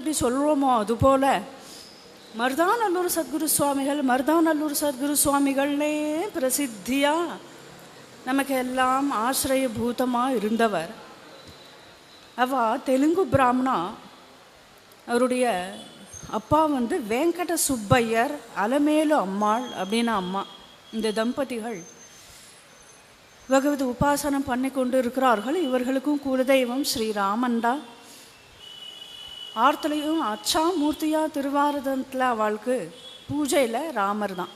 எப்படி சொல்கிறோமோ அதுபோல் மருதாநல்லூர் சத்குரு சுவாமிகள் மருதாநல்லூர் சத்குரு சுவாமிகள்னே பிரசித்தியாக நமக்கு எல்லாம் ஆசிரியபூதமாக இருந்தவர். அவ தெலுங்கு பிராமணா. அவருடைய அப்பா வந்து வெங்கட சுப்பையர் அலமேலு அம்மாள் அப்படின்னு அம்மா. இந்த தம்பதிகள் பகவத் உபாசனம் பண்ணி கொண்டு இருக்கிறார்கள். இவர்களுக்கும் குலதெய்வம் ஸ்ரீராமன் தான். ஆர்த்தலையும் அச்சா மூர்த்தியாக திருவாரதத்தில் அவளுக்கு பூஜையில் ராமர் தான்.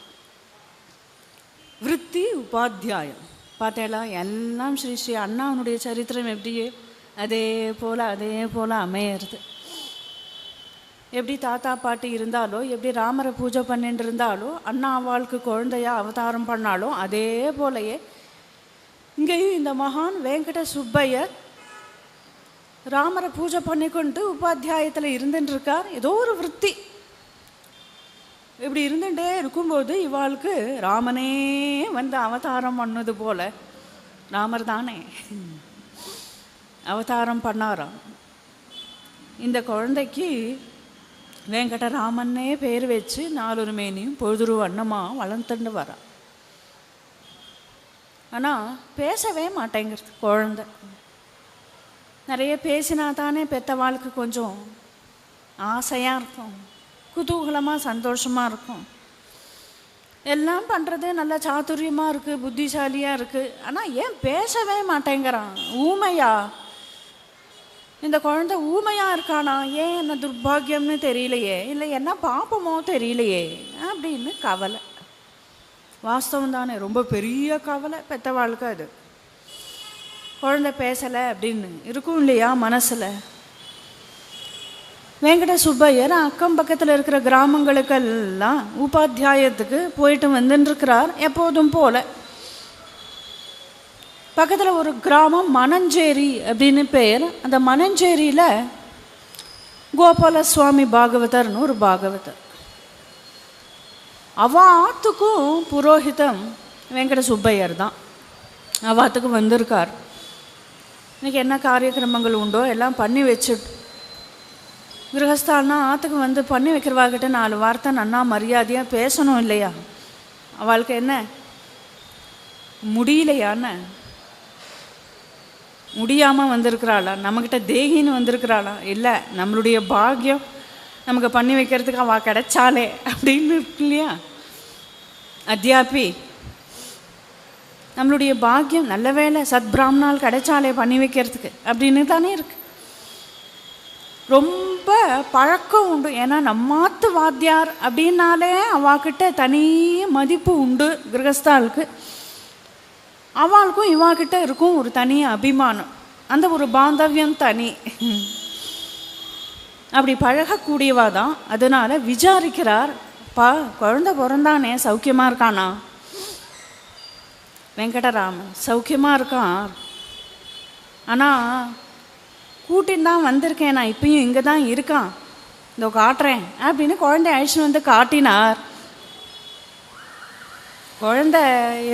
விருத்தி உபாத்தியாயம். பார்த்தேலா எல்லாம் ஸ்ரீ ஸ்ரீ அண்ணாவனுடைய சரித்திரம் எப்படியே? அதே போல் அதே போல் அமையிறது. எப்படி தாத்தா பாட்டி இருந்தாலோ எப்படி ராமரை பூஜை பண்ணிட்டு இருந்தாலோ அண்ணா அவளுக்கு குழந்தையா அவதாரம் பண்ணாலும் அதே போலயே இங்கேயும் இந்த மகான் வெங்கட சுப்பையர் ராமரை பூஜை பண்ணிக்கொண்டு உபாத்தியாயத்தில் இருந்துட்டுருக்கார் ஏதோ ஒரு விற்பி. இப்படி இருந்துகிட்டே இருக்கும்போது இவாளுக்கு ராமனே வந்து அவதாரம் பண்ணது போல. ராமர் தானே. அவதாரம் பண்ணாராம். இந்த குழந்தைக்கு வெங்கடராமன்னே பேர் வச்சு நாலொரு மேனியும் பொழுதுரு வண்ணமாக வளர்ந்துட்டு வரா ஆனால் பேசவே மாட்டேங்கிறது குழந்தை. நிறைய பேசினா தானே பெத்தவாளுக்கு கொஞ்சம் ஆசையாக இருக்கும். குதூகலமாக சந்தோஷமாக இருக்கும். எல்லாம் பண்ணுறது நல்ல சாத்துரியமாக இருக்குது புத்திசாலியாக இருக்குது ஆனால் ஏன் பேசவே மாட்டேங்கிறான்? ஊமையா? இந்த குழந்தை ஊமையாக இருக்கானா? ஏன் என்ன துர்பாகியம்னு தெரியலையே. இல்லை என்ன பாப்பமோ தெரியலையே. அப்படின்னு கவலை. வாஸ்தவம் தானே. ரொம்ப பெரிய கவலை. பெத்தவாளுக்கு அது. குழந்தை பேசலை அப்படின்னு இருக்கும் இல்லையா மனசில்? வெங்கட சுப்பையர் அக்கம் பக்கத்தில் இருக்கிற கிராமங்களுக்கெல்லாம் உபாத்தியாயத்துக்கு போயிட்டு வந்துட்டுருக்கிறார் எப்போதும் போல. பக்கத்தில் ஒரு கிராமம் மணஞ்சேரி அப்படின்னு பேர். அந்த மணஞ்சேரியில் கோபால சுவாமி பாகவதர்னு ஒரு பாகவதர். அவாத்துக்கும் புரோஹிதம் வெங்கட சுப்பையர் தான். அவாத்துக்கு வந்திருக்கார். இன்றைக்கி என்ன காரியக்கிரமங்கள் உண்டோ எல்லாம் பண்ணி வச்சு கிரகஸ்தால்னா ஆற்றுக்கு வந்து பண்ணி வைக்கிறவாகிட்ட நாலு வார்த்தை நன்னா மரியாதையாக பேசணும் இல்லையா? அவளுக்கு என்ன? முடியலையான்னு முடியாமல் வந்திருக்கிறாளா? நம்மக்கிட்ட தேகின்னு வந்திருக்கிறாளா? இல்லை நம்மளுடைய பாக்கியம் நமக்கு பண்ணி வைக்கிறதுக்கு அவள் கிடைச்சாலே அப்படின்னு இருக்கு இல்லையா? அத்தியாபி நம்மளுடைய பாக்கியம் நல்ல வேலை சத் பிராமணால் கிடைச்சாலே பண்ணி வைக்கிறதுக்கு அப்படின்னு தானே இருக்கு. ரொம்ப பழக்கம் உண்டு. ஏன்னா நம்மாத்து வாத்தியார் அப்படின்னாலே அவாக்கிட்ட தனி மதிப்பு உண்டு கிரகஸ்தாளுக்கு. அவளுக்கும் இவாக்கிட்ட இருக்கும் ஒரு தனி அபிமானம். அந்த ஒரு பாந்தவியம் தனி. அப்படி பழகக்கூடியவா தான். அதனால் விசாரிக்கிறார் பா குழந்த பிறந்தானே சௌக்கியமாக இருக்கானா? வெங்கடராமன். சௌக்கியமாக இருக்கான். ஆனால் கூட்டின்னு தான் வந்திருக்கேன் நான் இப்பயும் இங்கே தான் இருக்கான். இதோ காட்டுறேன் அப்படின்னு குழந்தை அழிச்சுன்னு வந்து காட்டினார். குழந்தை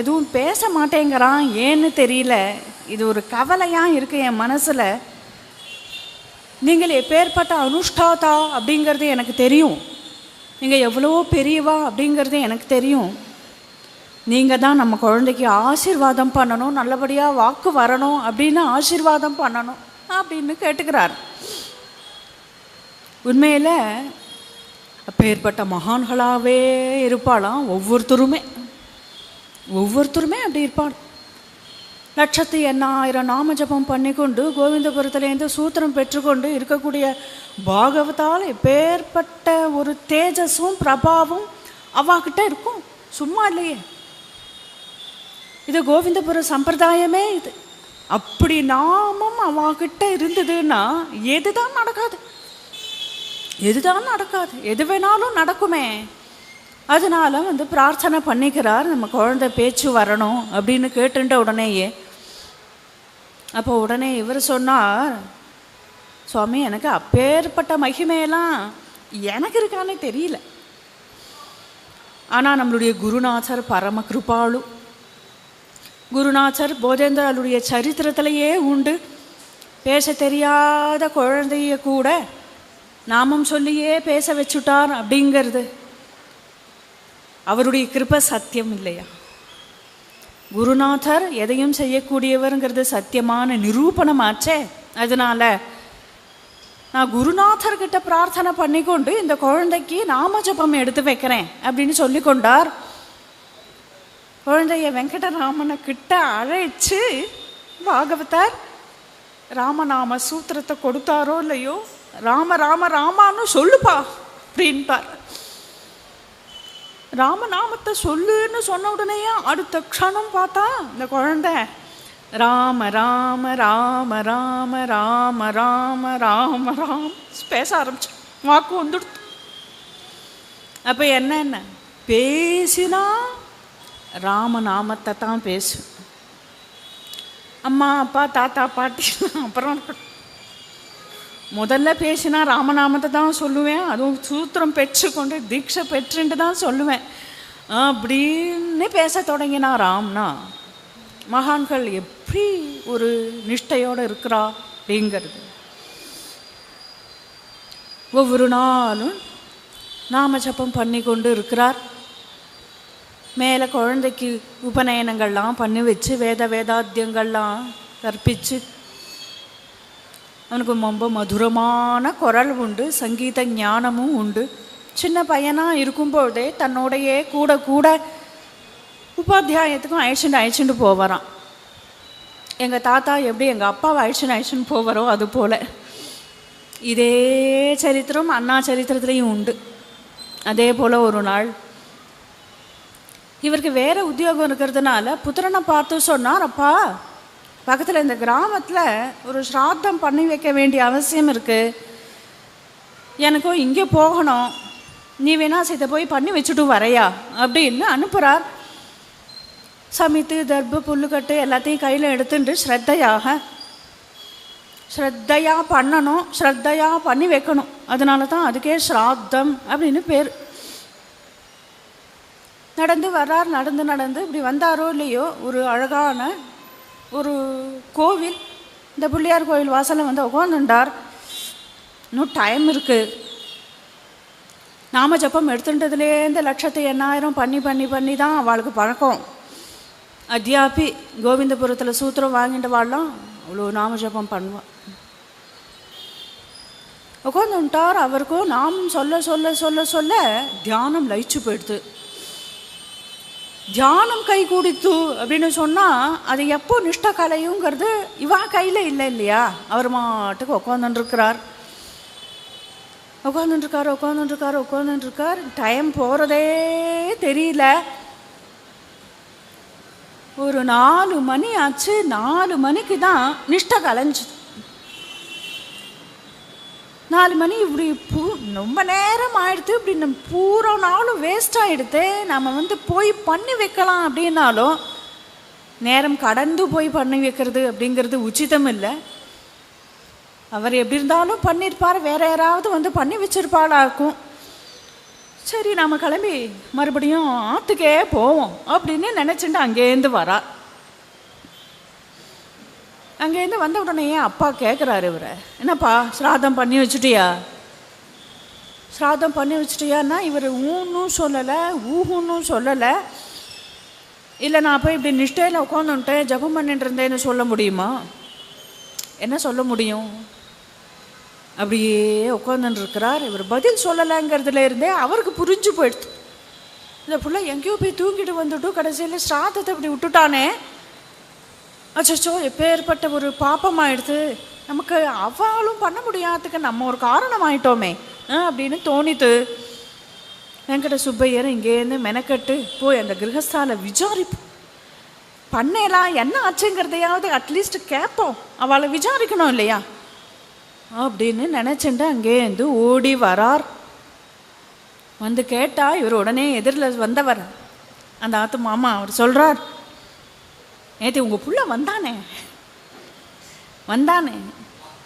எதுவும் பேச மாட்டேங்கிறான் ஏன்னு தெரியல. இது ஒரு கவலையாக இருக்குது என் மனசில். நீங்கள் எப்பேற்பட்ட அனுஷ்டாதா அப்படிங்கிறது எனக்கு தெரியும். நீங்கள் எவ்வளோ பெரியவா அப்படிங்கிறது எனக்கு தெரியும். நீங்கள் தான் நம்ம குழந்தைக்கு ஆசீர்வாதம் பண்ணணும் நல்லபடியாக வாக்கு வரணும் அப்படின்னு ஆசீர்வாதம் பண்ணணும் அப்படின்னு கேட்டுக்கிறார். உண்மையில் அப்பேற்பட்ட மகான்களாகவே இருப்பாளாம் ஒவ்வொருத்தருமே. ஒவ்வொருத்தருமே அப்படி இருப்பாள். லட்சத்து எண்ணாயிரம் நாம ஜபம் பண்ணிக்கொண்டு கோவிந்தபுரத்துலேருந்து சூத்திரம் பெற்றுக்கொண்டு இருக்கக்கூடிய பாகவதால் இப்பேற்பட்ட ஒரு தேஜஸும் பிரபாவும் அவாக்கிட்ட இருக்கும். சும்மா இல்லையே. இது கோவிந்தபுர சம்பிரதாயமே இது. அப்படி நாமம் அவாகிட்ட இருந்ததுன்னா எதுதான் நடக்காது. எதுதான் நடக்காது. எது வேணாலும் நடக்குமே. அதனால வந்து பிரார்த்தனை பண்ணிக்கிறார். நம்ம குழந்தை பேச்சு வரணும் அப்படின்னு கேட்டுட்ட உடனேயே. அப்போ உடனே இவர் சொன்னார் சுவாமி எனக்கு அப்பேற்பட்ட மகிமையெல்லாம் எனக்கு இருக்கானே தெரியல. ஆனால் நம்மளுடைய குருநாதர் பரம கிருபாளு. குருநாதர் போதேந்திரருடைய சரித்திரத்திலேயே உண்டு. பேச தெரியாத குழந்தைய கூட நாமம் சொல்லியே பேச வச்சுட்டார் அப்படிங்கிறது. அவருடைய கிருப சத்தியம் இல்லையா? குருநாதர் எதையும் செய்யக்கூடியவருங்கிறது சத்தியமான நிரூபணமாச்சே. அதனால நான் குருநாதர்கிட்ட பிரார்த்தனை பண்ணிக்கொண்டு இந்த குழந்தைக்கு நாம ஜபம் எடுத்து வைக்கிறேன் அப்படின்னு சொல்லிக்கொண்டார். குழந்தைய வெங்கடராமனை கிட்ட அழைச்சு பாகவதர் ராமநாம சூத்திரத்தை கொடுத்தாரோ இல்லையோ ராம ராம ராமான்னு சொல்லுப்பா அப்படின்ட்டார் ராமநாமத்தை சொல்லுன்னு சொன்ன உடனேயே அடுத்த க்ஷணம் பார்த்தா இந்த குழந்தை ராம ராம ராம ராம ராம ராம ராம ராம் பேச ஆரம்பிச்சு வாக்கு வந்துடுத்து. அப்போ என்னென்ன பேசினா ராமநாமத்தை தான் பேசும். அம்மா அப்பா தாத்தா பாட்டி அப்புறம் முதல்ல பேசினா ராமநாமத்தை தான் சொல்லுவேன். அதுவும் சூத்திரம் பெற்றுக்கொண்டு தீட்சை பெற்றுன்ட்டு தான் சொல்லுவேன். அப்படின்னு பேச தொடங்கினா ராம்னா மகான்கள் எப்படி ஒரு நிஷ்டையோடு இருக்கிறா அப்படிங்கிறது. ஒவ்வொரு நாளும் நாம ஜப்பம் பண்ணி கொண்டு இருக்கிறார். மேலே குழந்தைக்கு உபநயனங்கள்லாம் பண்ணி வச்சு வேத வேதாத்தியங்கள்லாம் கற்பிச்சு அவனுக்கு ரொம்ப மதுரமான குரல் உண்டு சங்கீத ஞானமும் உண்டு. சின்ன பையனாக இருக்கும்போதே தன்னோடையே கூட கூட உபாத்தியாயத்துக்கும் அழைச்சிட்டு அழைச்சிட்டு போவாரான் எங்கள் தாத்தா எப்படி எங்கள் அப்பாவை அழைச்சின்னு அழைச்சிட்டு போவாரோ அது போல். இதே சரித்திரம் அண்ணா சரித்திரத்துலேயும் உண்டு. அதே போல் ஒரு நாள் இவருக்கு வேறு உத்தியோகம் இருக்கிறதுனால புத்திரனை பார்த்து சொன்னார் அப்பா பக்கத்தில் இந்த கிராமத்தில் ஒரு ஸ்ராத்தம் பண்ணி வைக்க வேண்டிய அவசியம் இருக்குது எனக்கும் இங்கே போகணும். நீ வேணா இதை போய் பண்ணி வச்சுட்டு வரையா அப்படின்னு அனுப்புகிறார் சமைத்து தர்பு புல்லுக்கட்டு எல்லாத்தையும் கையில் எடுத்துட்டு ஸ்ரத்தையாக ஸ்ரத்தையாக பண்ணணும் ஸ்ரத்தையாக பண்ணி வைக்கணும். அதனால தான் அதுக்கே ஸ்ராத்தம் அப்படின்னு பேர். நடந்து வரார் நடந்து நடந்து இப்படி வந்தாரோ இல்லையோ ஒரு அழகான ஒரு கோவில். இந்த பிள்ளையார் கோவில் வாசலில் வந்து உட்காந்துட்டார் இன்னும் டைம் இருக்குது நாம ஜப்பம் எடுத்துட்டதுலேருந்து லட்சத்து எண்ணாயிரம் பண்ணி பண்ணி பண்ணி தான் அவளுக்கு பழக்கம். அத்தியாபி கோவிந்தபுரத்தில் சூத்திரம் வாங்கிட்டு வாழலாம் அவ்வளோ நாம ஜபம் பண்ணுவாள் உட்காந்துட்டார் அவருக்கும் நாம் சொல்ல சொல்ல சொல்ல சொல்ல தியானம் லயிச்சு போயிடுது. தியானம் கைகூடித்து அப்படின்னு சொன்னால் அது எப்போ நிஷ்ட கலையுங்கிறது இவா கையில் இல்லை இல்லையா? அவர் மாட்டுக்கு உட்காந்துட்டுருக்கிறார் உட்காந்துட்டுருக்கார் உட்காந்துட்டுருக்கார் உட்காந்துட்டுருக்கார் டைம் போகிறதே தெரியல. ஒரு நாலு மணி ஆச்சு நாலு மணிக்கு தான் நிஷ்ட கலைஞ்சுது. நாலு மணி இப்படி பூ ரொம்ப நேரம் ஆயிடுத்து இப்படி நம்ம பூரா நாளும் வேஸ்ட் ஆகிடுது நம்ம வந்து போய் பண்ணி வைக்கலாம் அப்படின்னாலும் நேரம் கடந்து போய் பண்ணி வைக்கிறது அப்படிங்கிறது உச்சிதம் இல்லை. அவர் எப்படி இருந்தாலும் பண்ணியிருப்பார் வேற யாராவது வந்து பண்ணி வச்சிருப்பாளாக்கும். சரி நாம் கிளம்பி மறுபடியும் ஆற்றுக்கே போவோம் அப்படின்னு நினச்சிட்டு அங்கேருந்து வரா. அங்கேருந்து வந்த உடனே அப்பா கேட்குறாரு இவரை. என்னப்பா ஸ்ராதம் பண்ணி வச்சுட்டியா? ஸ்ராதம் பண்ணி வச்சுட்டியான்னா இவர் ஊன்னும் சொல்லலை ஊஹுன்னும் சொல்லலை. இல்லை நான் போய் இப்படி நிஷ்டையில் உட்காந்துட்டேன் ஜபம் பண்ணிட்டு இருந்தேன்னு சொல்ல முடியுமா? என்ன சொல்ல முடியும்? அப்படியே உட்காந்துட்டு இருக்கிறார் இவர் பதில் சொல்லலைங்கிறதுல இருந்தே அவருக்கு புரிஞ்சு போயிடுது. இந்த பிள்ளை எங்கேயோ போய் தூங்கிட்டு வந்துட்டு கடைசியில் ஸ்ராதத்தை இப்படி விட்டுட்டானே. அச்சோ எப்பேற்பட்ட ஒரு பாப்பமாயிடுது. நமக்கு அவளும் பண்ண முடியாததுக்கு நம்ம ஒரு காரணம் ஆயிட்டோமே ஆ, அப்படின்னு தோணித்து வெங்கட சுப்பையர் இங்கேருந்து மெனக்கட்டு போய் அந்த கிரகஸ்தால விசாரிப்போம் பண்ணலாம் என்ன ஆச்சுங்கிறதையாவது அட்லீஸ்ட் கேட்போம். அவளை விசாரிக்கணும் இல்லையா? அப்படின்னு நினச்சிட்டு அங்கேருந்து ஓடி வரார். வந்து கேட்டா இவர் உடனே எதிரில் வந்தவர். அந்த ஆத்து மாமா அவர் சொல்கிறார் நேற்று உங்கள் புள்ள வந்தானே. வந்தானே.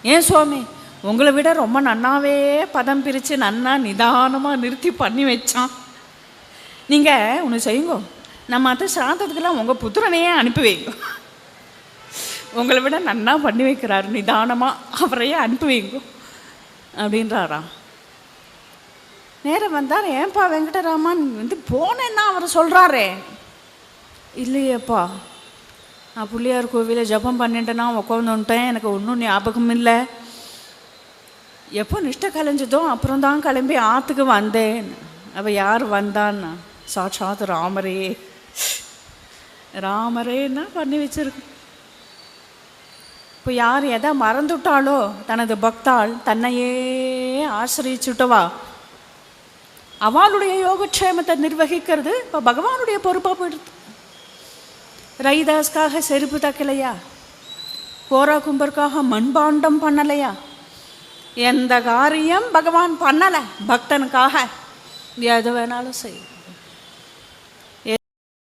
ஏன் சுவாமி? உங்களை விட ரொம்ப நன்னாவே பதம் பிரித்து நன்னா நிதானமாக நிறுத்தி பண்ணி வச்சான். நீங்கள் ஒன்று செய்யுங்கோ. நம்ம அது சாந்தத்துக்கெல்லாம் உங்கள் புத்திரனையே அனுப்பி வைங்க. உங்களை விட நன்னா பண்ணி வைக்கிறாரு நிதானமாக அவரையே அனுப்பி வைங்க. அப்படின்றாராம் நேரம் வந்தார் ஏன்பா வெங்கடராமன் வந்து போனேன்னா அவர் சொல்கிறாரே இல்லையேப்பா. நான் பிள்ளையார் கோவிலில் ஜபம் பண்ணிட்டேன்னா உட்காந்துட்டேன் எனக்கு ஒன்றும் ஞாபகம் இல்லை எப்போ நிஷ்டை கலைஞ்சதோ அப்புறம் தான் கிளம்பி ஆற்றுக்கு வந்தேன் அவள் யார் வந்தான்னா சாட்சாத் ராமரே ராமரேன்னா பண்ணி வச்சிருக்கு இப்போ யார் எதை மறந்துட்டாளோ தனது பக்தாள் தன்னையே ஆசிரியச்சுட்டவா அவளுடைய யோகக்ஷேமத்தை நிர்வகிக்கிறது இப்போ பகவானுடைய பொறுப்பாக போயிடுது ரைதாஸ்க்காக செருப்பு தைக்கலையா? கோரா கும்பருக்காக மண்பாண்டம் பண்ணலையா? எந்த காரியம் பகவான் பண்ணலை பக்தனுக்காக. எது வேணாலும் செய்யும்